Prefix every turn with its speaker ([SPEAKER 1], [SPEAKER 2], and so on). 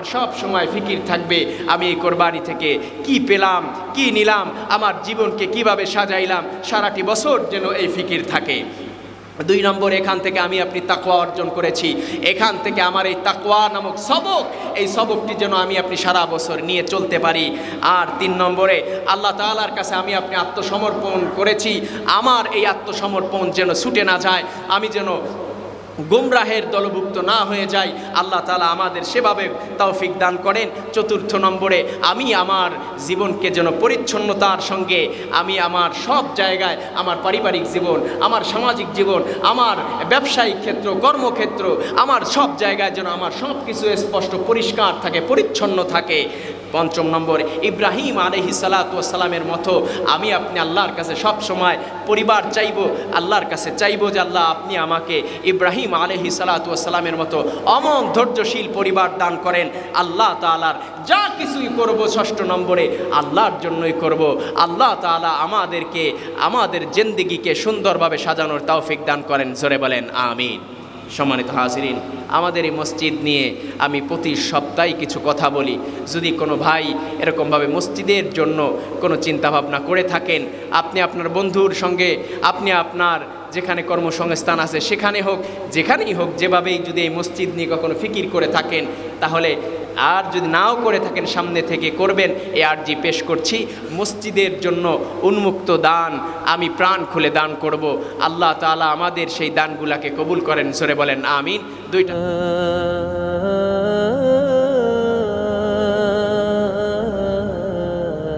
[SPEAKER 1] আমার সব সময় ফিকির থাকবে, আমি এই কোরবানি থেকে কি পেলাম, কি নিলাম, আমার জীবনকে কীভাবে সাজাইলাম, সারাটি বছর যেন এই ফিকির থাকে। দুই নম্বর, এখান থেকে আমি আপনি তাকোয়া অর্জন করেছি। এখান থেকে আমার এই তাকোয়া নামক সবক, এই সবকটি যেন আমি আপনি সারা বছর নিয়ে চলতে পারি। আর তিন নম্বরে, আল্লাহ তাআলার কাছে আমি আপনি আত্মসমর্পণ করেছি। আমার এই আত্মসমর্পণ যেন ছুটে না যায়, আমি যেন গুমরাহের দলভুক্ত না হয়ে যায়, আল্লাহ তালা আমাদের সেভাবে তৌফিক দান করেন। চতুর্থ নম্বরে, আমি আমার জীবনকে যেন পরিচ্ছন্নতার সঙ্গে, আমি আমার সব জায়গায় আমার পারিবারিক জীবন, আমার সামাজিক জীবন, আমার ব্যবসায়িক ক্ষেত্র, কর্মক্ষেত্র, আমার সব জায়গায় যেন আমার সব কিছু স্পষ্ট, পরিষ্কার থাকে, পরিচ্ছন্ন থাকে। পঞ্চম নম্বর, ইব্রাহিম আলহি সালাতামের মতো আমি আপনি আল্লাহর কাছে সব সময় পরিবার চাইব, আল্লাহর কাছে চাইব যে আল্লাহ আপনি আমাকে ইব্রাহিম আলহি সালাতামের মতো অমন ধৈর্যশীল পরিবার দান করেন। আল্লাহ তালার যা কিছুই করব ষষ্ঠ নম্বরে আল্লাহর জন্যই করব। আল্লাহ তালা আমাদেরকে, আমাদের জেন্দিগিকে সুন্দরভাবে সাজানোর তৌফিক দান করেন। জোরে বলেন, আমিন। সম্মানিত হাজিরিন, আমাদের এই মসজিদ নিয়ে আমি প্রতি সপ্তাহে কিছু কথা বলি। যদি কোনো ভাই এরকমভাবে মসজিদের জন্য কোনো চিন্তাভাবনা করে থাকেন, আপনি আপনার বন্ধুর সঙ্গে, আপনি আপনার যেখানে কর্মসংস্থান আছে সেখানে হোক, যেখানেই হোক, যেভাবেই যদি এই মসজিদ নিয়ে কখনো ফিকির করে থাকেন, তাহলে আর যদি নাও করে থাকেন সামনে থেকে, করবেন। এ আর্জি পেশ করছি। মসজিদের জন্য উন্মুক্ত দান, আমি প্রাণ খুলে দান করব। আল্লাহ তালা আমাদের সেই দানগুলাকে কবুল করেন, সরে বলেন, আমিন। দুইটা